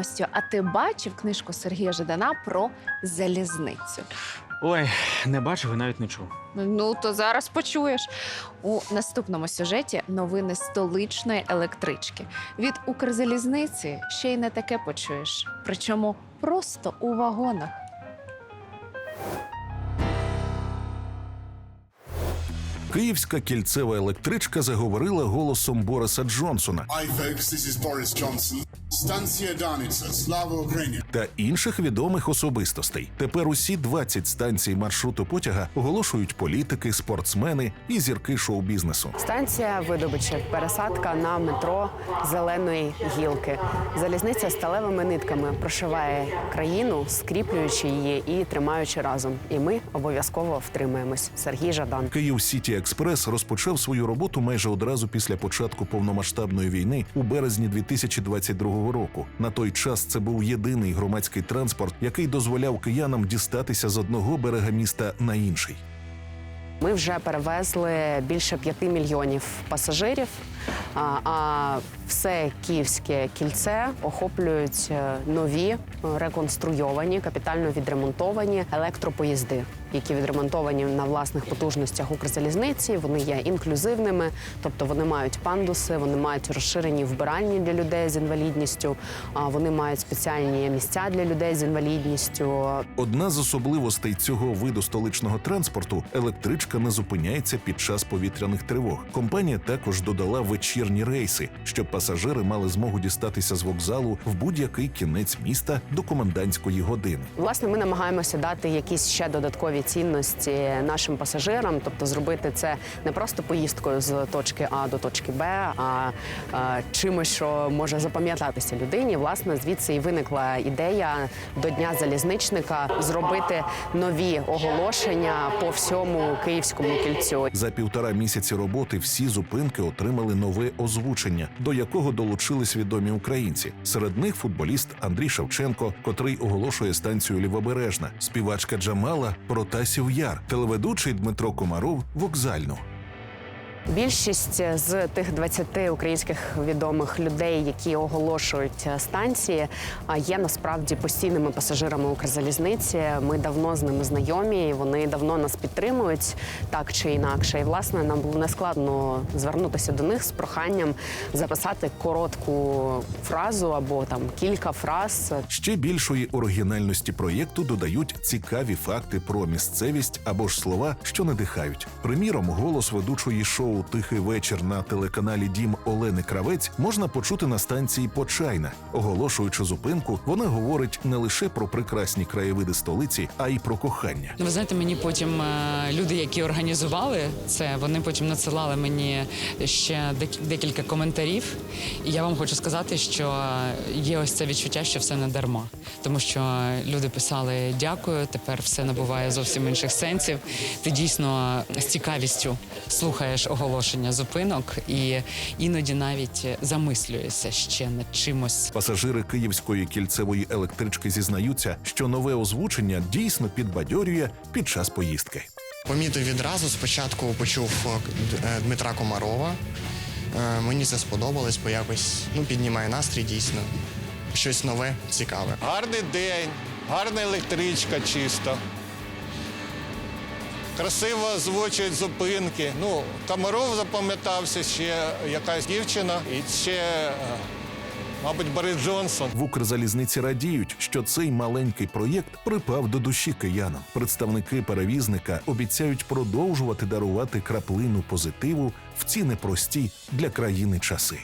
Костю, а ти бачив книжку Сергія Жадана про залізницю? Ой, не бачив і навіть не чув. Ну то зараз почуєш. У наступному сюжеті новини столичної електрички. Від Укрзалізниці ще й не таке почуєш. Причому просто у вагонах. Київська кільцева електричка заговорила голосом Бориса Джонсона Hi folks, this is Boris Johnson. Станція Даниця, слава Україні! та інших відомих особистостей. Тепер усі 20 станцій маршруту потяга оголошують політики, спортсмени і зірки шоу-бізнесу. Станція видобичі, пересадка на метро зеленої гілки. Залізниця сталевими нитками прошиває країну, скріплюючи її і тримаючи разом. І ми обов'язково втримаємось. Сергій Жадан. Київ Сіті Експрес розпочав свою роботу майже одразу після початку повномасштабної війни у березні 2022 року. На той час це був єдиний громадський транспорт, який дозволяв киянам дістатися з одного берега міста на інший. Ми вже перевезли більше п'яти мільйонів пасажирів. А все київське кільце охоплюють е, нові е, реконструйовані, капітально відремонтовані електропоїзди, які відремонтовані на власних потужностях Укрзалізниці. Вони є інклюзивними, тобто вони мають пандуси, вони мають розширені вбиральні для людей з інвалідністю. Вони мають спеціальні місця для людей з інвалідністю. Одна з особливостей цього виду столичного транспорту електричка не зупиняється під час повітряних тривог. Компанія також додала вечірні рейси, щоб пасажири мали змогу дістатися з вокзалу в будь-який кінець міста до комендантської години. Власне, ми намагаємося дати якісь ще додаткові цінності нашим пасажирам, тобто зробити це не просто поїздкою з точки А до точки Б, а, е, чимось, що може запам'ятатися людині. Власне, звідси і виникла ідея до дня залізничника зробити нові оголошення по всьому київському кільцю. За півтора місяці роботи всі зупинки отримали нове озвучення, до якого долучились відомі українці. Серед них футболіст Андрій Шевченко, котрий оголошує станцію Лівобережна, співачка Джамала Протасів Яр, телеведучий Дмитро Комаров вокзальну. Більшість з тих 20 українських відомих людей, які оголошують станції, є насправді постійними пасажирами Укрзалізниці. Ми давно з ними знайомі. Вони давно нас підтримують так чи інакше. І власне нам було нескладно звернутися до них з проханням записати коротку фразу або там кілька фраз Ще більшої оригінальності проєкту додають цікаві факти про місцевість або ж слова, що надихають. Приміром, голос ведучої шоу Тихий вечір на телеканалі Дім Олени Кравець можна почути на станції Почайна. Оголошуючи зупинку, вона говорить не лише про прекрасні краєвиди столиці, а й про кохання. Ви знаєте, мені потім е, люди, які організували це, вони потім надсилали мені ще дек- декілька коментарів. І я вам хочу сказати, що є ось це відчуття, що все не дарма. Тому що люди писали дякую, тепер все набуває зовсім інших сенсів. Ти дійсно з цікавістю слухаєш оголошення зупинок і іноді навіть замислюєшся ще над чимось. Пасажири київської кільцевої електрички зізнаються, що нове озвучення дійсно підбадьорює під час поїздки. Помітив відразу. Спочатку почув е, Дмитра Комарова. Е, Мені це сподобалось, бо якось ну, піднімає настрій дійсно. Щось нове, цікаве. Гарний день, гарна електричка чисто. Красиво озвучують зупинки. Ну, Комаров запам'ятався, ще якась дівчина і ще, е, мабуть, Борис Джонсон. В Укрзалізниці радіють, що цей маленький проєкт припав до душі киянам. Представники перевізника обіцяють продовжувати дарувати краплину позитиву в ці непрості для країни часи.